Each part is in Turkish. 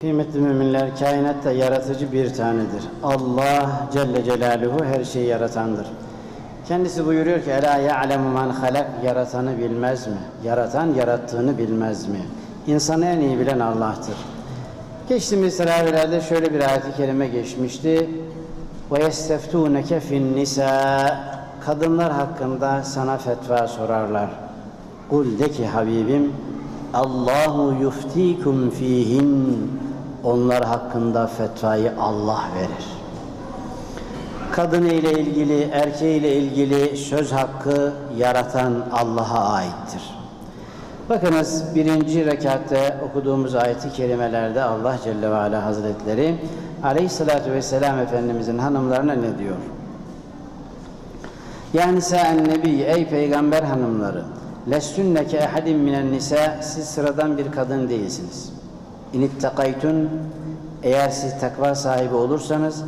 Kıymetli müminler, kainatta yaratıcı bir tanedir. Allah Celle Celaluhu her şeyi yaratandır. Kendisi buyuruyor ki, Ela ya'lemu men halak, yaratanı bilmez mi? Yaratan yarattığını bilmez mi? İnsanı en iyi bilen Allah'tır. Geçtiğimiz teravihlerde şöyle bir ayet-i kerime geçmişti. وَيَسْتَفْتُونَكَ فِي النِّسَاءِ Kadınlar hakkında sana fetva sorarlar. Kul de ki Habibim, Allahu yuftikum fihin. onlar hakkında fetvayı Allah verir. Kadını ile ilgili, erkeği ile ilgili söz hakkı yaratan Allah'a aittir. Bakınız birinci rekatte okuduğumuz ayeti kerimelerde Allah Celle ve Ala Hazretleri Aleyhisselatü Vesselam Efendimizin hanımlarına ne diyor? Ya nisa'en nebi ey peygamber hanımları lestünne ke ehadin minen nisa siz sıradan bir kadın değilsiniz. İnittakaytun eğer siz takva sahibi olursanız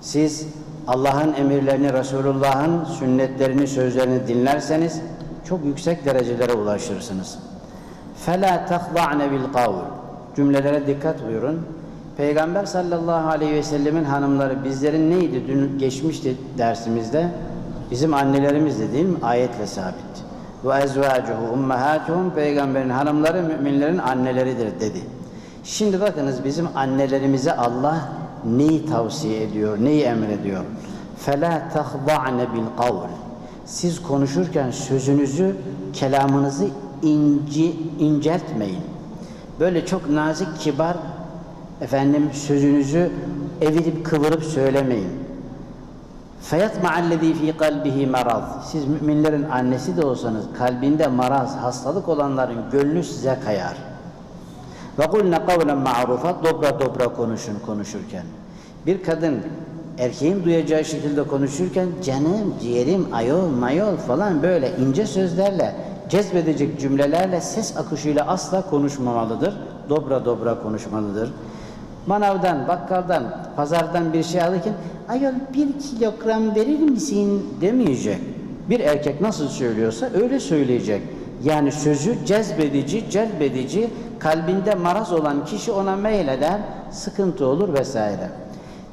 siz Allah'ın emirlerini, Resulullah'ın sünnetlerini, sözlerini dinlerseniz çok yüksek derecelere ulaşırsınız. فَلَا تَخْضَعْنَ بِالْقَوْلِ Cümlelere dikkat buyurun. Peygamber sallallahu aleyhi ve sellemin hanımları bizlerin neydi? Dün geçmişti dersimizde. Bizim annelerimizdi değil mi? Ayetle sabit. Ve ezvacuhu ummahatuhum peygamberin hanımları müminlerin anneleridir dedi. Şimdi bakınız bizim annelerimize Allah neyi tavsiye ediyor, neyi emrediyor? فَلَا تَخْضَعْنَ بِالْقَوْلِ Siz konuşurken sözünüzü, kelamınızı inci, inceltmeyin. Böyle çok nazik, kibar efendim sözünüzü evirip kıvırıp söylemeyin. فَيَطْمَعَ الَّذ۪ي ف۪ي قَلْبِهِ maraz. Siz müminlerin annesi de olsanız kalbinde maraz, hastalık olanların gönlü size kayar. Ve kulne kavlen ma'rufa dobra dobra konuşun konuşurken. Bir kadın erkeğin duyacağı şekilde konuşurken canım, ciğerim, ayol, mayol falan böyle ince sözlerle, cezbedecek cümlelerle, ses akışıyla asla konuşmamalıdır. Dobra dobra konuşmalıdır. Manavdan, bakkaldan, pazardan bir şey alırken ayol bir kilogram verir misin demeyecek. Bir erkek nasıl söylüyorsa öyle söyleyecek. Yani sözü cezbedici, celbedici, kalbinde maraz olan kişi ona meyleder, sıkıntı olur vesaire.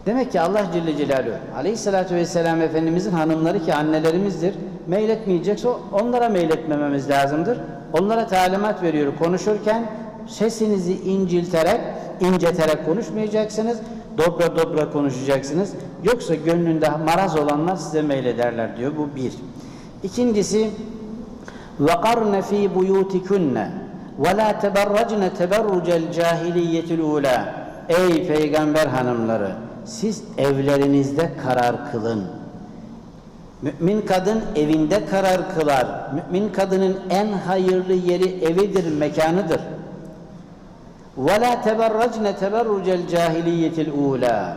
Demek ki Allah Celle Celaluhu Aleyhisselatü Vesselam Efendimizin hanımları ki annelerimizdir. Meyletmeyecekse onlara meyletmememiz lazımdır. Onlara talimat veriyor konuşurken sesinizi incilterek, inceterek konuşmayacaksınız. Dobra dobra konuşacaksınız. Yoksa gönlünde maraz olanlar size meylederler diyor. Bu bir. İkincisi وَقَرْنَ ف۪ي بُيُوتِكُنَّ وَلَا تَبَرَّجْنَ تَبَرُّجَ الْجَاهِلِيَّةِ الْعُولَى Ey peygamber hanımları! Siz evlerinizde karar kılın. Mümin kadın evinde karar kılar. Mümin kadının en hayırlı yeri evidir, mekanıdır. وَلَا تَبَرَّجْنَ تَبَرُّجَ الْجَاهِلِيَّةِ الْعُولَى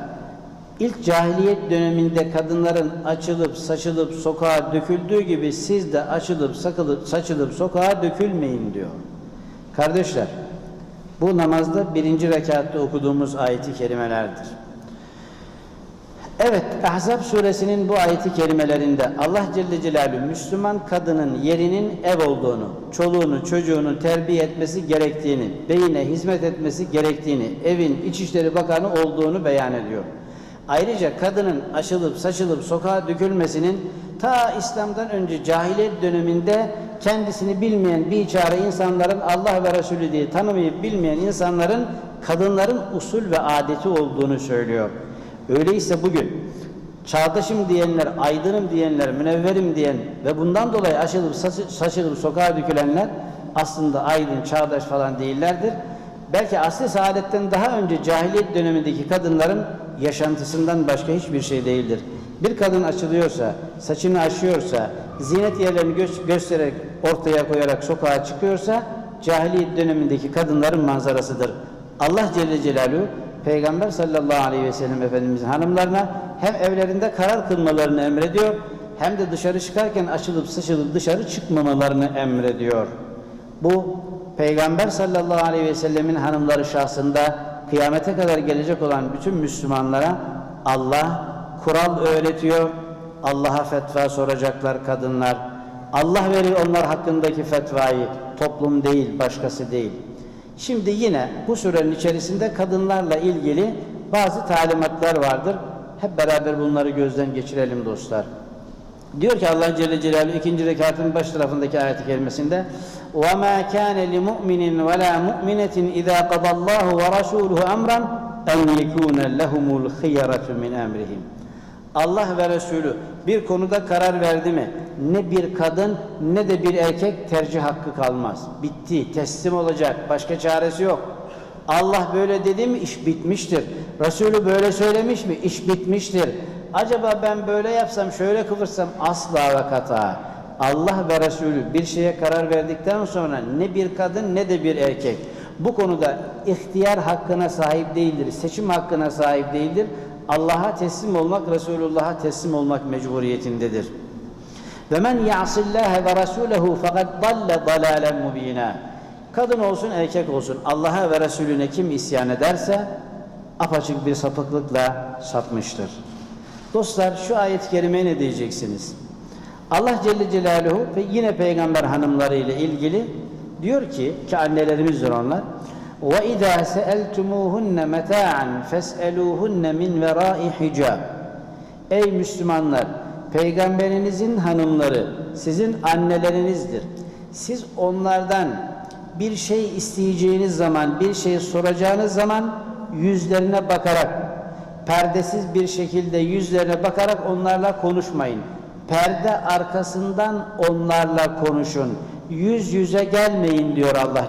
İlk cahiliyet döneminde kadınların açılıp saçılıp sokağa döküldüğü gibi siz de açılıp sakılıp saçılıp sokağa dökülmeyin diyor. Kardeşler, bu namazda birinci rekatta okuduğumuz ayeti kerimelerdir. Evet, Ahzab suresinin bu ayeti kerimelerinde Allah Celle Celaluhu Müslüman kadının yerinin ev olduğunu, çoluğunu, çocuğunu terbiye etmesi gerektiğini, beyine hizmet etmesi gerektiğini, evin İçişleri Bakanı olduğunu beyan ediyor. Ayrıca kadının açılıp saçılıp sokağa dökülmesinin ta İslam'dan önce cahiliyet döneminde kendisini bilmeyen biçare insanların Allah ve Resulü diye tanımayıp bilmeyen insanların kadınların usul ve adeti olduğunu söylüyor. Öyleyse bugün çağdaşım diyenler, aydınım diyenler, münevverim diyen ve bundan dolayı açılıp saçılıp sokağa dökülenler aslında aydın, çağdaş falan değillerdir. Belki asli saadetten daha önce cahiliyet dönemindeki kadınların yaşantısından başka hiçbir şey değildir. Bir kadın açılıyorsa, saçını açıyorsa, zinet yerlerini gö göstererek ortaya koyarak sokağa çıkıyorsa cahiliyet dönemindeki kadınların manzarasıdır. Allah Celle Celaluhu Peygamber sallallahu aleyhi ve sellem Efendimizin hanımlarına hem evlerinde karar kılmalarını emrediyor hem de dışarı çıkarken açılıp sıçılıp dışarı çıkmamalarını emrediyor. Bu Peygamber sallallahu aleyhi ve sellemin hanımları şahsında kıyamete kadar gelecek olan bütün Müslümanlara Allah kural öğretiyor. Allah'a fetva soracaklar kadınlar. Allah verir onlar hakkındaki fetvayı. Toplum değil, başkası değil. Şimdi yine bu surenin içerisinde kadınlarla ilgili bazı talimatlar vardır. Hep beraber bunları gözden geçirelim dostlar. Diyor ki Allah Celle Celaluhu ikinci rekatın baş tarafındaki ayet-i kerimesinde وَمَا كَانَ لِمُؤْمِنٍ وَلَا مُؤْمِنَةٍ اِذَا قَضَى اللّٰهُ وَرَسُولُهُ اَمْرًا اَنْ يَكُونَ لَهُمُ الْخِيَرَةُ مِنْ اَمْرِهِمْ Allah ve Resulü bir konuda karar verdi mi ne bir kadın ne de bir erkek tercih hakkı kalmaz. Bitti, teslim olacak, başka çaresi yok. Allah böyle dedi mi iş bitmiştir. Resulü böyle söylemiş mi iş bitmiştir. Acaba ben böyle yapsam şöyle kıvırsam asla ve kata. Allah ve Resulü bir şeye karar verdikten sonra ne bir kadın ne de bir erkek bu konuda ihtiyar hakkına sahip değildir, seçim hakkına sahip değildir. Allah'a teslim olmak, Resulullah'a teslim olmak mecburiyetindedir. Ve men ya'sillaha ve rasulehu fakat dalle dalalen mubina. Kadın olsun erkek olsun Allah'a ve Resulüne kim isyan ederse apaçık bir sapıklıkla sapmıştır. Dostlar şu ayet-i kerimeye ne diyeceksiniz? Allah Celle Celaluhu ve yine peygamber hanımları ile ilgili diyor ki ki annelerimizdir onlar. İzâ seeltumuhunne meta'an fes'elûhunne min verâi hicab. Ey Müslümanlar, peygamberinizin hanımları sizin annelerinizdir. Siz onlardan bir şey isteyeceğiniz zaman, bir şey soracağınız zaman yüzlerine bakarak, perdesiz bir şekilde yüzlerine bakarak onlarla konuşmayın. Perde arkasından onlarla konuşun. Yüz yüze gelmeyin diyor Allah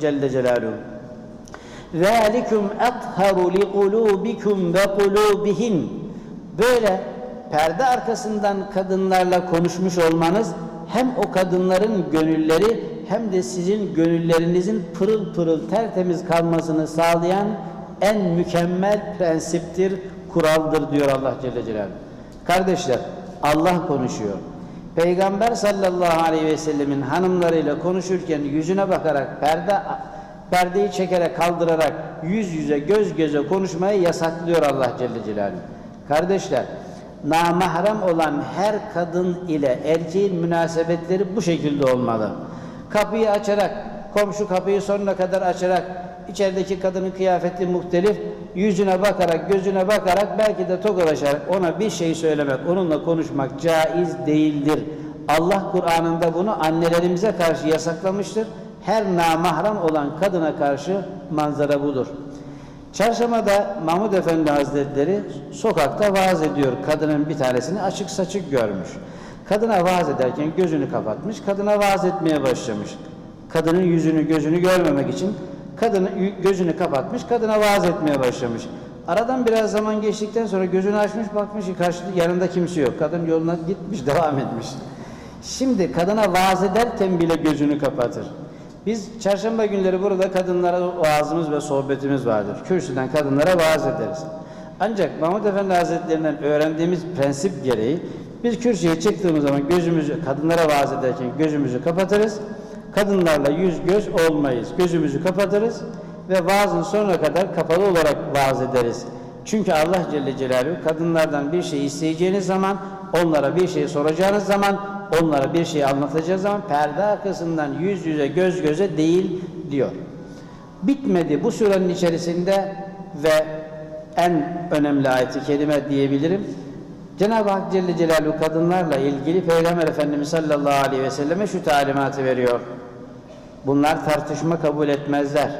Celle Celaluhu. ذَٰلِكُمْ اَطْهَرُ لِقُلُوبِكُمْ وَقُلُوبِهِنْ Böyle perde arkasından kadınlarla konuşmuş olmanız hem o kadınların gönülleri hem de sizin gönüllerinizin pırıl pırıl tertemiz kalmasını sağlayan en mükemmel prensiptir, kuraldır diyor Allah Celle Celaluhu. Kardeşler Allah konuşuyor. Peygamber sallallahu aleyhi ve sellemin hanımlarıyla konuşurken yüzüne bakarak perde perdeyi çekerek kaldırarak yüz yüze göz göze konuşmayı yasaklıyor Allah Celle Celaluhu. Kardeşler namahrem olan her kadın ile erkeğin münasebetleri bu şekilde olmalı. Kapıyı açarak, komşu kapıyı sonuna kadar açarak, içerideki kadının kıyafeti muhtelif, yüzüne bakarak, gözüne bakarak, belki de tokalaşarak ona bir şey söylemek, onunla konuşmak caiz değildir. Allah Kur'an'ında bunu annelerimize karşı yasaklamıştır. Her namahrem olan kadına karşı manzara budur. Çarşambada Mahmud Efendi Hazretleri sokakta vaaz ediyor. Kadının bir tanesini açık saçık görmüş. Kadına vaaz ederken gözünü kapatmış. Kadına vaaz etmeye başlamış. Kadının yüzünü gözünü görmemek için kadını gözünü kapatmış. Kadına vaaz etmeye başlamış. Aradan biraz zaman geçtikten sonra gözünü açmış bakmış ki karşıda yanında kimse yok. Kadın yoluna gitmiş devam etmiş. Şimdi kadına vaaz ederken bile gözünü kapatır. Biz çarşamba günleri burada kadınlara vaazımız ve sohbetimiz vardır. Kürsüden kadınlara vaaz ederiz. Ancak Mahmud Efendi Hazretlerinden öğrendiğimiz prensip gereği biz kürsüye çıktığımız zaman gözümüzü kadınlara vaaz ederken gözümüzü kapatırız. Kadınlarla yüz göz olmayız. Gözümüzü kapatırız ve vaazın sonuna kadar kapalı olarak vaaz ederiz. Çünkü Allah Celle Celaluhu kadınlardan bir şey isteyeceğiniz zaman, onlara bir şey soracağınız zaman, onlara bir şey anlatacağınız zaman perde arkasından yüz yüze göz göze değil diyor. Bitmedi bu surenin içerisinde ve en önemli ayeti kelime diyebilirim. Cenab-ı Hak Celle Celaluhu kadınlarla ilgili Peygamber Efendimiz sallallahu aleyhi ve selleme şu talimatı veriyor. Bunlar tartışma kabul etmezler.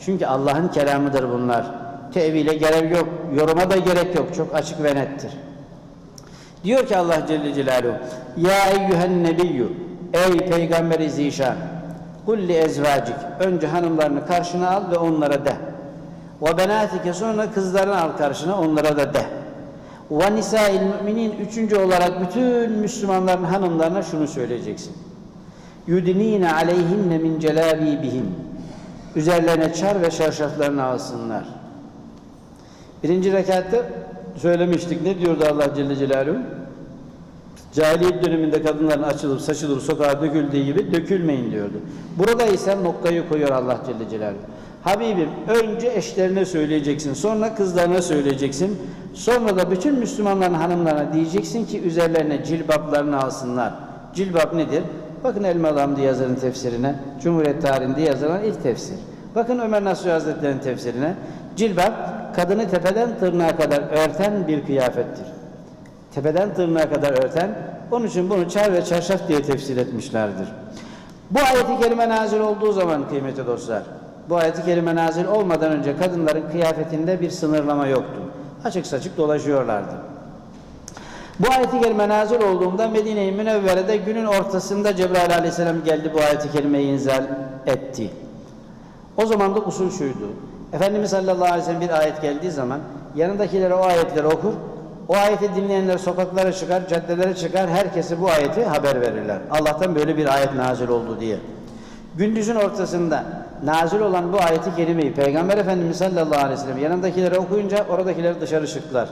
Çünkü Allah'ın kelamıdır bunlar. Tevile gerek yok, yoruma da gerek yok. Çok açık ve nettir. Diyor ki Allah Celle Celaluhu Ya eyyühen nebiyyü Ey peygamberi zişan Kulli ezvacik Önce hanımlarını karşına al ve onlara de. Ve benatike sonra kızlarını al karşına onlara da de. Ve nisail müminin Üçüncü olarak bütün Müslümanların hanımlarına şunu söyleyeceksin. Yudinine aleyhinne min celabibihim Üzerlerine çar ve şarşaflarını alsınlar. Birinci rekatta söylemiştik. Ne diyordu Allah Celle Celaluhu? Cahiliyet döneminde kadınların açılıp saçılıp sokağa döküldüğü gibi dökülmeyin diyordu. Burada ise noktayı koyuyor Allah Celle Celaluhu. Habibim önce eşlerine söyleyeceksin, sonra kızlarına söyleyeceksin, sonra da bütün Müslümanların hanımlarına diyeceksin ki üzerlerine cilbaplarını alsınlar. Cilbap nedir? Bakın Elmalı Hamdi yazarın tefsirine, Cumhuriyet tarihinde yazılan ilk tefsir. Bakın Ömer Nasuhi Hazretleri'nin tefsirine. Cilbab, kadını tepeden tırnağa kadar örten bir kıyafettir. Tepeden tırnağa kadar örten, onun için bunu çar ve çarşaf diye tefsir etmişlerdir. Bu ayeti kerime nazil olduğu zaman kıymetli dostlar, bu ayeti kerime nazil olmadan önce kadınların kıyafetinde bir sınırlama yoktu. Açık saçık dolaşıyorlardı. Bu ayeti kerime nazil olduğunda Medine-i Münevvere'de günün ortasında Cebrail aleyhisselam geldi bu ayeti kerimeyi inzal etti. O zaman da usul şuydu. Efendimiz sallallahu aleyhi ve sellem bir ayet geldiği zaman yanındakilere o ayetleri okur. O ayeti dinleyenler sokaklara çıkar, caddelere çıkar, herkese bu ayeti haber verirler. Allah'tan böyle bir ayet nazil oldu diye. Gündüzün ortasında nazil olan bu ayeti kerimeyi Peygamber Efendimiz sallallahu aleyhi ve sellem yanındakilere okuyunca oradakiler dışarı çıktılar.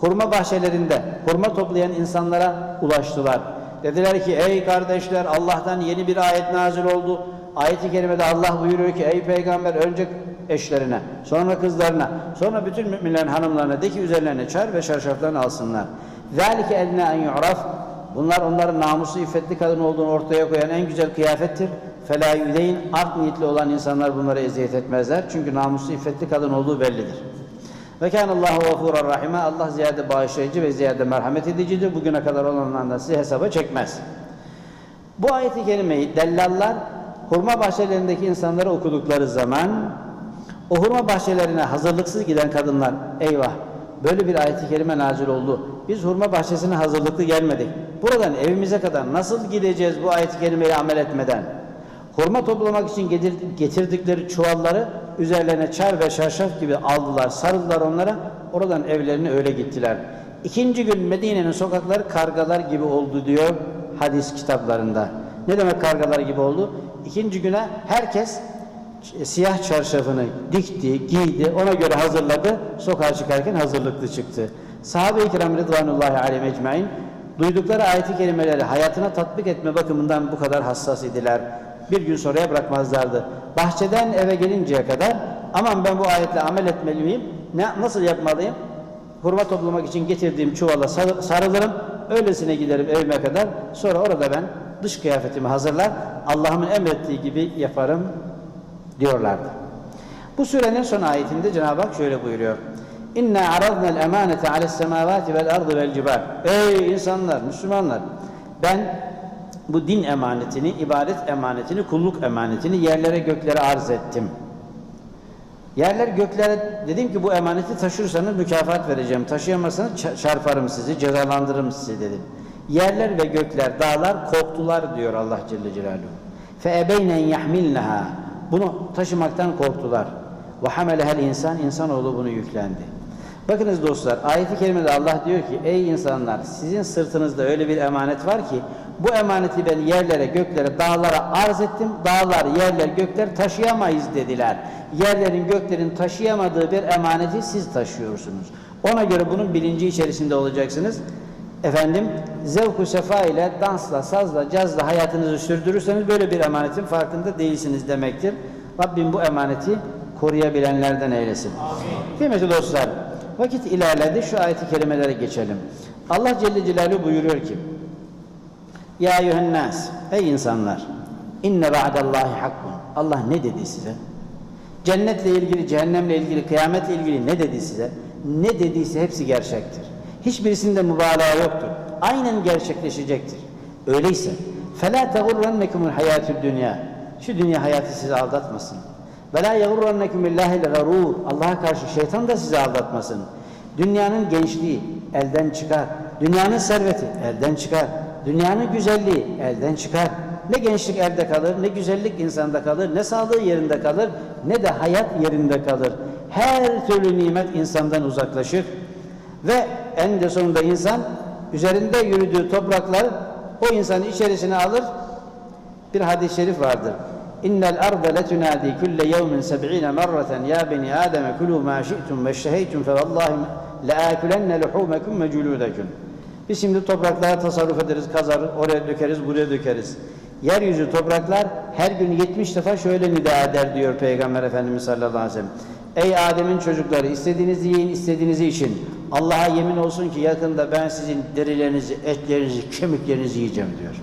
Hurma bahçelerinde hurma toplayan insanlara ulaştılar. Dediler ki ey kardeşler Allah'tan yeni bir ayet nazil oldu. Ayeti kerimede Allah buyuruyor ki ey peygamber önce eşlerine, sonra kızlarına, sonra bütün müminlerin hanımlarına de ki üzerlerine çar ve çarşaflarını alsınlar. ذَٰلِكَ اَلْنَا اَنْ يُعْرَفْ Bunlar onların namuslu, iffetli kadın olduğunu ortaya koyan en güzel kıyafettir. فَلَا يُذَيْنِ Art niyetli olan insanlar bunlara eziyet etmezler. Çünkü namuslu, iffetli kadın olduğu bellidir. Ve kâne Allahu gafûran rahime. Allah ziyade bağışlayıcı ve ziyade merhamet edicidir. Bugüne kadar olanlardan sizi hesaba çekmez. Bu ayeti kerimeyi dellallar hurma bahçelerindeki insanlara okudukları zaman o hurma bahçelerine hazırlıksız giden kadınlar eyvah böyle bir ayeti kerime nazil oldu. Biz hurma bahçesine hazırlıklı gelmedik. Buradan evimize kadar nasıl gideceğiz bu ayeti kerimeyi amel etmeden? Hurma toplamak için getir- getirdikleri çuvalları üzerlerine çar ve şarşaf gibi aldılar, sarıldılar onlara. Oradan evlerine öyle gittiler. İkinci gün Medine'nin sokakları kargalar gibi oldu diyor hadis kitaplarında. Ne demek kargalar gibi oldu? İkinci güne herkes siyah çarşafını dikti, giydi, ona göre hazırladı. Sokağa çıkarken hazırlıklı çıktı. Sahabe-i kiram rıdvanullahi aleyhi ecmain duydukları ayeti kerimeleri hayatına tatbik etme bakımından bu kadar hassas idiler. Bir gün sonraya bırakmazlardı. Bahçeden eve gelinceye kadar aman ben bu ayetle amel etmeli miyim? Ne, nasıl yapmalıyım? Hurma toplamak için getirdiğim çuvala sar- sarılırım. Öylesine giderim evime kadar. Sonra orada ben dış kıyafetimi hazırlar. Allah'ımın emrettiği gibi yaparım diyorlardı. Bu surenin son ayetinde Cenab-ı Hak şöyle buyuruyor. İnna aradna'l emanete ale's semavati vel ardı vel cibal. Ey insanlar, Müslümanlar. Ben bu din emanetini, ibadet emanetini, kulluk emanetini yerlere göklere arz ettim. Yerler göklere dedim ki bu emaneti taşırsanız mükafat vereceğim. Taşıyamazsanız ça- çarparım sizi, cezalandırırım sizi dedim. Yerler ve gökler, dağlar korktular diyor Allah Celle Celaluhu. فَاَبَيْنَنْ يَحْمِلْنَهَا bunu taşımaktan korktular. Ve hamelehel insan, insanoğlu bunu yüklendi. Bakınız dostlar, ayeti kerimede Allah diyor ki, ey insanlar sizin sırtınızda öyle bir emanet var ki, bu emaneti ben yerlere, göklere, dağlara arz ettim. Dağlar, yerler, gökler taşıyamayız dediler. Yerlerin, göklerin taşıyamadığı bir emaneti siz taşıyorsunuz. Ona göre bunun bilinci içerisinde olacaksınız. Efendim, zevku sefa ile dansla, sazla, cazla hayatınızı sürdürürseniz böyle bir emanetin farkında değilsiniz demektir. Rabbim bu emaneti koruyabilenlerden eylesin. Kıymetli dostlar, vakit ilerledi. Şu ayeti kerimelere geçelim. Allah Celle Celaluhu buyuruyor ki, ya eyyühennas, ey insanlar, inne ba'dallahi hakkun. Allah ne dedi size? Cennetle ilgili, cehennemle ilgili, kıyametle ilgili ne dedi size? Ne dediyse hepsi gerçektir. Hiçbirisinde mübalağa yoktur. Aynen gerçekleşecektir. Öyleyse, فَلَا تَغُرَّنَّكُمُ الْحَيَاتُ dünya. Şu dünya hayatı sizi aldatmasın. وَلَا يَغُرَّنَّكُمُ اللّٰهِ الْغَرُورُ Allah'a karşı şeytan da sizi aldatmasın. Dünyanın gençliği elden çıkar. Dünyanın serveti elden çıkar. Dünyanın güzelliği elden çıkar. Ne gençlik elde kalır, ne güzellik insanda kalır, ne sağlığı yerinde kalır, ne de hayat yerinde kalır. Her türlü nimet insandan uzaklaşır. Ve en de sonunda insan üzerinde yürüdüğü topraklar o insanı içerisine alır. Bir hadis-i şerif vardır. İnnel arda letunadi kulle yevmin seb'ine merraten ya beni Adem kulu ma şi'tum ve şeheytum fe vallahi leakulenne luhumekum ve culudekum. Biz şimdi topraklara tasarruf ederiz, kazar, oraya dökeriz, buraya dökeriz. Yeryüzü topraklar her gün 70 defa şöyle nida eder diyor Peygamber Efendimiz sallallahu aleyhi ve sellem. Ey Adem'in çocukları istediğinizi yiyin, istediğinizi için. Allah'a yemin olsun ki yakında ben sizin derilerinizi, etlerinizi, kemiklerinizi yiyeceğim diyor.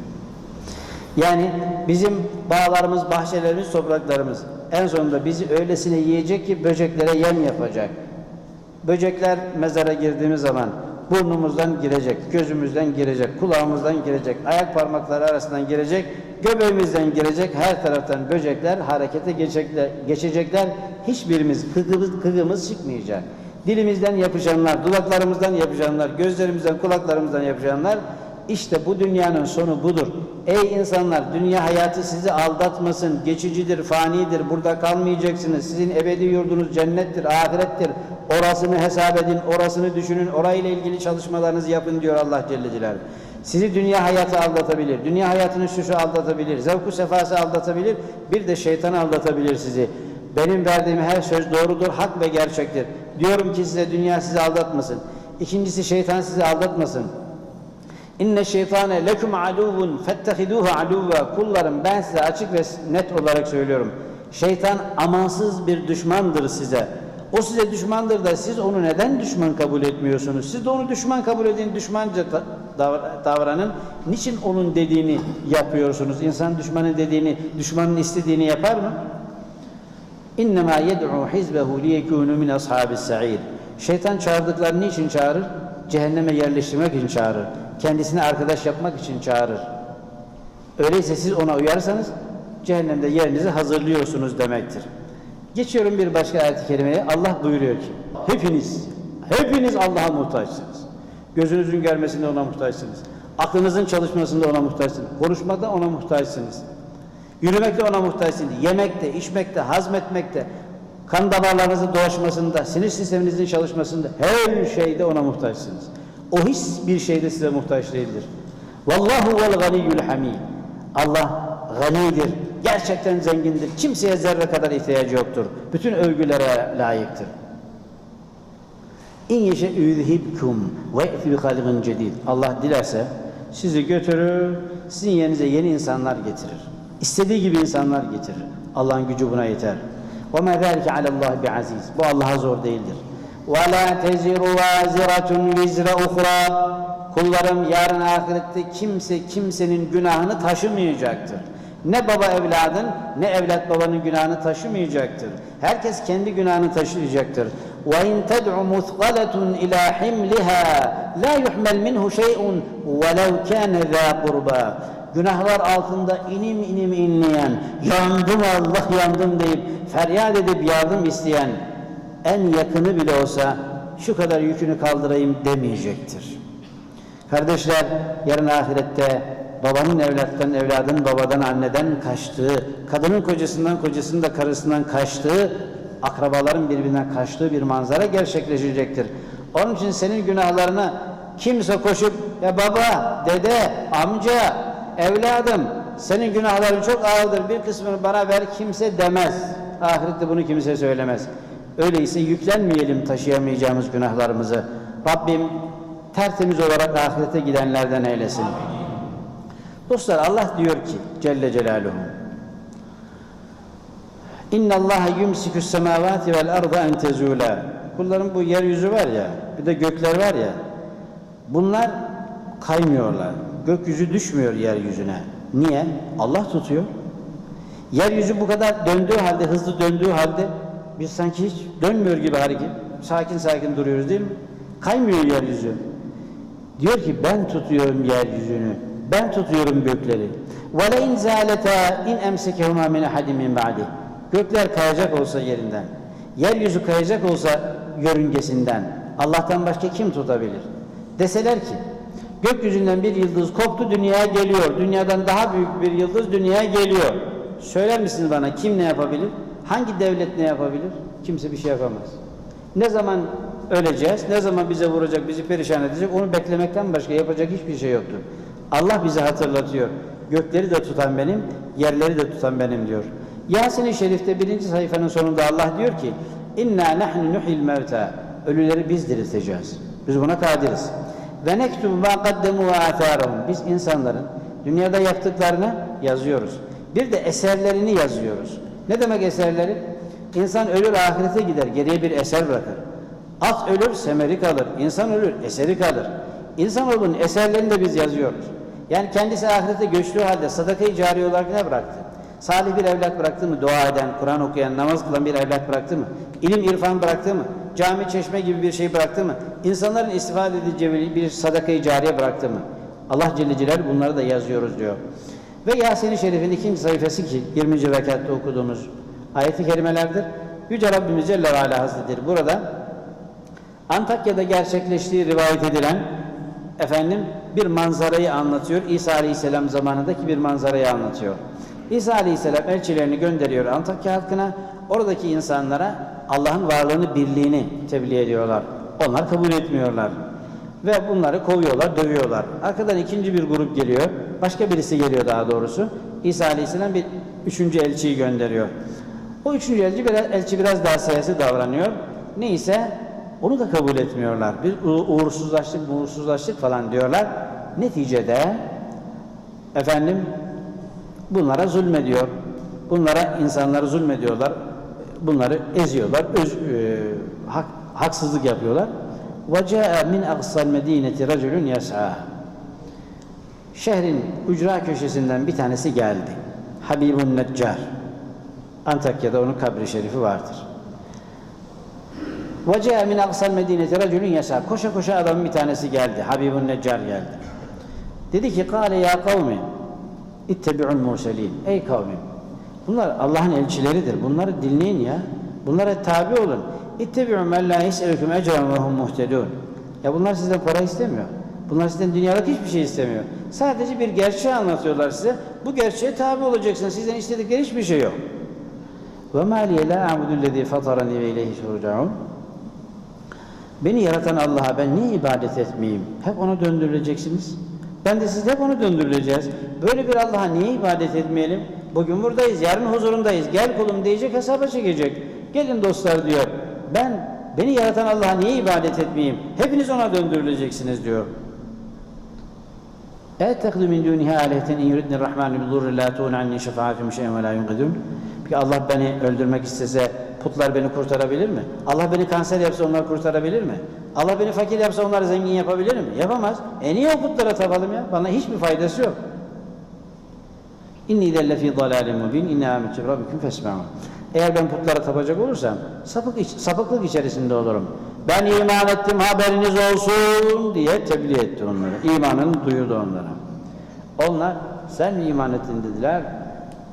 Yani bizim bağlarımız, bahçelerimiz, topraklarımız En sonunda bizi öylesine yiyecek ki böceklere yem yapacak. Böcekler mezara girdiğimiz zaman burnumuzdan girecek, gözümüzden girecek, kulağımızdan girecek, ayak parmakları arasından girecek, göbeğimizden girecek, her taraftan böcekler harekete geçecekler, geçecekler. Hiçbirimiz kıkımız, kıkımız çıkmayacak. Dilimizden yapışanlar, dudaklarımızdan yapışanlar, gözlerimizden, kulaklarımızdan yapışanlar işte bu dünyanın sonu budur. Ey insanlar dünya hayatı sizi aldatmasın. Geçicidir, fanidir. Burada kalmayacaksınız. Sizin ebedi yurdunuz cennettir, ahirettir. Orasını hesap edin, orasını düşünün. Orayla ilgili çalışmalarınızı yapın diyor Allah Celle Celaluhu. Sizi dünya hayatı aldatabilir. Dünya hayatının süsü aldatabilir. Zevku sefası aldatabilir. Bir de şeytan aldatabilir sizi. Benim verdiğim her söz doğrudur, hak ve gerçektir. Diyorum ki size dünya sizi aldatmasın. İkincisi şeytan sizi aldatmasın. İnne şeytane lekum aduvun fettehiduhu aduva. Kullarım ben size açık ve net olarak söylüyorum. Şeytan amansız bir düşmandır size. O size düşmandır da siz onu neden düşman kabul etmiyorsunuz? Siz de onu düşman kabul edin, düşmanca davranın. Niçin onun dediğini yapıyorsunuz? İnsan düşmanın dediğini, düşmanın istediğini yapar mı? İnnemâ yed'u hizbehu liyekûnû min ashabis sa'ir. Şeytan çağırdıklarını niçin çağırır? Cehenneme yerleştirmek için çağırır. Kendisine arkadaş yapmak için çağırır. Öyleyse siz ona uyarsanız cehennemde yerinizi hazırlıyorsunuz demektir. Geçiyorum bir başka ayet-i kerimeye. Allah buyuruyor ki hepiniz, hepiniz Allah'a muhtaçsınız. Gözünüzün görmesinde ona muhtaçsınız. Aklınızın çalışmasında ona muhtaçsınız. Konuşmada ona muhtaçsınız. Yürümekte ona muhtaçsınız. Yemekte, içmekte, hazmetmekte, kan damarlarınızın dolaşmasında, sinir sisteminizin çalışmasında her şeyde ona muhtaçsınız. O hiçbir şeyde size muhtaç değildir. Vallahu vel ganiyyul hamid. Allah ganidir. Gerçekten zengindir. Kimseye zerre kadar ihtiyacı yoktur. Bütün övgülere layıktır. İn yeşe yüzhibkum ve bi halqin cedid. Allah dilerse sizi götürür, sizin yerinize yeni insanlar getirir. İstediği gibi insanlar getirir. Allah'ın gücü buna yeter. Ve ma zalike alallahi bi aziz. Bu Allah'a zor değildir. Ve la teziru vaziratun vizra uhra. Kullarım yarın ahirette kimse kimsenin günahını taşımayacaktır. Ne baba evladın ne evlat babanın günahını taşımayacaktır. Herkes kendi günahını taşıyacaktır. وَاِنْ تَدْعُ مُثْقَلَةٌ اِلَى حِمْلِهَا لَا يُحْمَلْ مِنْهُ شَيْءٌ وَلَوْ كَانَ ذَا قُرْبًا Günahlar altında inim inim inleyen, yandım Allah yandım deyip feryat edip yardım isteyen en yakını bile olsa şu kadar yükünü kaldırayım demeyecektir. Kardeşler yarın ahirette babanın evlattan, evladın babadan, anneden kaçtığı, kadının kocasından, kocasının da karısından kaçtığı, akrabaların birbirinden kaçtığı bir manzara gerçekleşecektir. Onun için senin günahlarına kimse koşup ya baba, dede, amca, evladım senin günahların çok ağırdır bir kısmını bana ver kimse demez. Ahirette bunu kimse söylemez. Öyleyse yüklenmeyelim taşıyamayacağımız günahlarımızı. Rabbim tertemiz olarak ahirete gidenlerden eylesin. Dostlar Allah diyor ki Celle Celaluhu İnna Allah yumsiku semavati vel arda en tezula. Kulların bu yeryüzü var ya, bir de gökler var ya. Bunlar kaymıyorlar. Gökyüzü düşmüyor yeryüzüne. Niye? Allah tutuyor. Yeryüzü bu kadar döndüğü halde, hızlı döndüğü halde biz sanki hiç dönmüyor gibi hareket. Sakin sakin duruyoruz değil mi? Kaymıyor yeryüzü. Diyor ki ben tutuyorum yeryüzünü. Ben tutuyorum gökleri. وَلَاِنْ زَالَتَا اِنْ اَمْسَكَهُمَا مِنْ اَحَدٍ مِنْ بَعْدِهِ Gökler kayacak olsa yerinden, yeryüzü kayacak olsa yörüngesinden, Allah'tan başka kim tutabilir? Deseler ki, gökyüzünden bir yıldız koptu dünyaya geliyor, dünyadan daha büyük bir yıldız dünyaya geliyor. Söyler misiniz bana kim ne yapabilir? Hangi devlet ne yapabilir? Kimse bir şey yapamaz. Ne zaman öleceğiz, ne zaman bize vuracak, bizi perişan edecek onu beklemekten başka yapacak hiçbir şey yoktur. Allah bize hatırlatıyor. Gökleri de tutan benim, yerleri de tutan benim diyor. Yasin-i Şerif'te birinci sayfanın sonunda Allah diyor ki İnna nahnu nuhil mevta Ölüleri biz dirilteceğiz. Biz buna kadiriz. Ve nektubu ma kaddemu ve atharahum Biz insanların dünyada yaptıklarını yazıyoruz. Bir de eserlerini yazıyoruz. Ne demek eserleri? İnsan ölür ahirete gider, geriye bir eser bırakır. At ölür, semeri kalır. İnsan ölür, eseri kalır. İnsanoğlunun eserlerini de biz yazıyoruz. Yani kendisi ahirete göçtüğü halde sadaka-i cariye olarak ne bıraktı? Salih bir evlat bıraktı mı? Dua eden, Kur'an okuyan, namaz kılan bir evlat bıraktı mı? İlim, irfan bıraktı mı? Cami, çeşme gibi bir şey bıraktı mı? İnsanların istifade edeceği bir sadakayı cariye bıraktı mı? Allah Celle Celaluhu bunları da yazıyoruz diyor. Ve Yasin-i Şerif'in ikinci sayfası ki 20. rekatta okuduğumuz ayeti kerimelerdir. Yüce Rabbimiz Celle ve Ala Hazretleri burada Antakya'da gerçekleştiği rivayet edilen efendim bir manzarayı anlatıyor. İsa Aleyhisselam zamanındaki bir manzarayı anlatıyor. İsa Aleyhisselam elçilerini gönderiyor Antakya halkına. Oradaki insanlara Allah'ın varlığını, birliğini tebliğ ediyorlar. Onlar kabul etmiyorlar. Ve bunları kovuyorlar, dövüyorlar. Arkadan ikinci bir grup geliyor. Başka birisi geliyor daha doğrusu. İsa Aleyhisselam bir üçüncü elçiyi gönderiyor. O üçüncü elçi elçi biraz daha siyasi davranıyor. Neyse onu da kabul etmiyorlar. Bir u- uğursuzlaştık, uğursuzlaştık falan diyorlar. Neticede efendim bunlara zulmediyor. Bunlara insanları zulmediyorlar. Bunları eziyorlar. Öz, e, hak, haksızlık yapıyorlar. وَجَاءَ مِنْ أَقْصَى الْمَد۪ينَةِ رَجُلٌ يَسْعَى Şehrin ücra köşesinden bir tanesi geldi. Habibun Neccar. Antakya'da onun kabri şerifi vardır. Ve ce'e min aksal medineti racülün. Koşa koşa adamın bir tanesi geldi. Habibun Neccar geldi. Dedi ki kâle ya kavmi ittebi'ul murselin. Ey kavmim. Bunlar Allah'ın elçileridir. Bunları dinleyin ya. Bunlara tabi olun. İttebi'u men la yes'elüküm ecran ve hum muhtedun. Ya bunlar sizden para istemiyor. Bunlar sizden dünyalık hiçbir şey istemiyor. Sadece bir gerçeği anlatıyorlar size. Bu gerçeğe tabi olacaksınız. Sizden istedikleri hiçbir şey yok. Ve ma liye la a'budu lezî fatarani ve. Beni yaratan Allah'a ben niye ibadet etmeyeyim? Hep ona döndürüleceksiniz. Ben de siz de hep ona döndürüleceğiz. Böyle bir Allah'a niye ibadet etmeyelim? Bugün buradayız, yarın huzurundayız. Gel kulum diyecek, hesaba çekecek. Gelin dostlar diyor. Ben beni yaratan Allah'a niye ibadet etmeyeyim? Hepiniz ona döndürüleceksiniz diyor. اَتَّخْذُ مِنْ دُونِهَا آلِهَةً اِنْ يُرِدْنِ الرَّحْمَنُ بِالضُّرِّ لَا تُغْنِ عَنِّي شَفَاعَتُهُمْ شَيْئًا وَلَا يُنْقِذُونَ Peki Allah beni öldürmek istese putlar beni kurtarabilir mi? Allah beni kanser yapsa onlar kurtarabilir mi? Allah beni fakir yapsa onlar zengin yapabilir mi? Yapamaz. E niye o putlara tapalım ya? Bana hiçbir faydası yok. İnni delle fi dalalin mubin inna ametü bi rabbikum fesma'un. Eğer ben putlara tapacak olursam sapık, sapıklık içerisinde olurum. Ben iman ettim haberiniz olsun diye tebliğ etti onlara. İmanını duyurdu onlara. Onlar sen mi iman ettin dediler.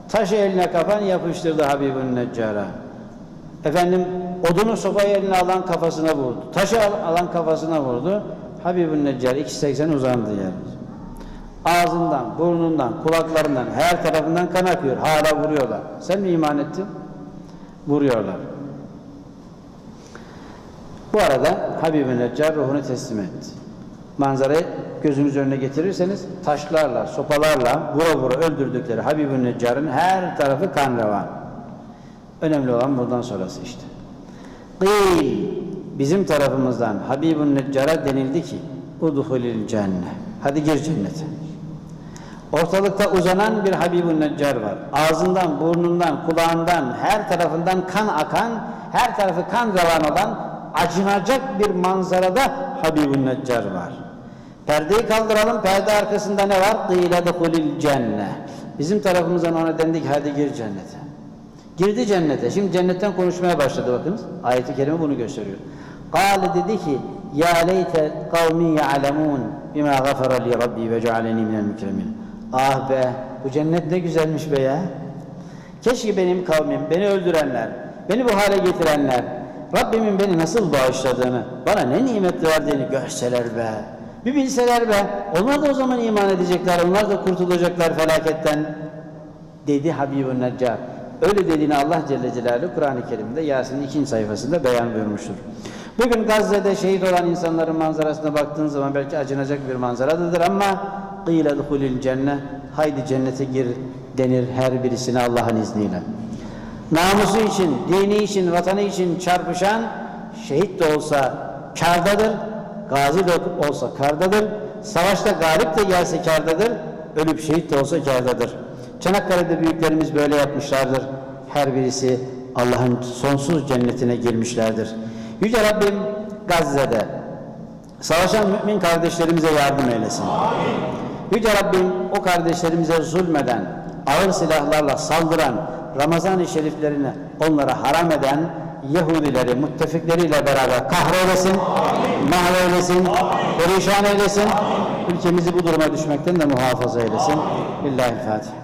Taşı eline kapan yapıştırdı Habibun Neccar'a. Efendim odunu sopayı eline alan kafasına vurdu. Taşı al- alan kafasına vurdu. Habibun Neccar 2.80 uzandı yani. Ağzından, burnundan, kulaklarından, her tarafından kan akıyor. Hala vuruyorlar. Sen mi iman ettin? Vuruyorlar. Bu arada Habib-i Neccar ruhunu teslim etti. Manzarayı gözünüz önüne getirirseniz taşlarla, sopalarla vura vura öldürdükleri Habib-i Neccar'ın her tarafı kan revan. Önemli olan buradan sonrası işte. Kıyl, bizim tarafımızdan Habib-i Neccar'a denildi ki Udhulil cennet. Hadi gir cennete. Ortalıkta uzanan bir Habib-ü Neccar var. Ağzından, burnundan, kulağından, her tarafından kan akan, her tarafı kan revan olan acınacak bir manzarada Habib-ü Neccar var. Perdeyi kaldıralım, perde arkasında ne var? Kıyle duhulil cennet. Bizim tarafımızdan ona dendi ki hadi gir cennete. Girdi cennete. Şimdi cennetten konuşmaya başladı bakınız. Ayet-i kerime bunu gösteriyor. Kale dedi ki Ya leyte kavmi ya'lemun bima gafara li rabbi ve cealeni minel mükremin. Ah be bu cennet ne güzelmiş be ya. Keşke benim kavmim, beni öldürenler, beni bu hale getirenler, Rabbimin beni nasıl bağışladığını, bana ne nimet verdiğini görseler be. Bir bilseler be. Onlar da o zaman iman edecekler, onlar da kurtulacaklar felaketten dedi Habibun Neccar. Öyle dediğini Allah Celle Celaluhu Kur'an-ı Kerim'de Yasin'in ikinci sayfasında beyan buyurmuştur. Bugün Gazze'de şehit olan insanların manzarasına baktığın zaman belki acınacak bir manzaradır ama قِيلَ دُخُلِ cennet Haydi cennete gir denir her birisine Allah'ın izniyle. Namusu için, dini için, vatanı için çarpışan şehit de olsa kardadır, gazi de olsa kardadır, savaşta galip de gelse kardadır, ölüp şehit de olsa kardadır. Çanakkale'de büyüklerimiz böyle yapmışlardır. Her birisi Allah'ın sonsuz cennetine girmişlerdir. Yüce Rabbim Gazze'de savaşan mümin kardeşlerimize yardım eylesin. Yüce Rabbim o kardeşlerimize zulmeden, ağır silahlarla saldıran, Ramazan-ı şeriflerini onlara haram eden Yahudileri müttefikleriyle beraber kahreylesin, mahveylesin, perişan eylesin. Ülkemizi bu duruma düşmekten de muhafaza eylesin. Billahi Fatiha.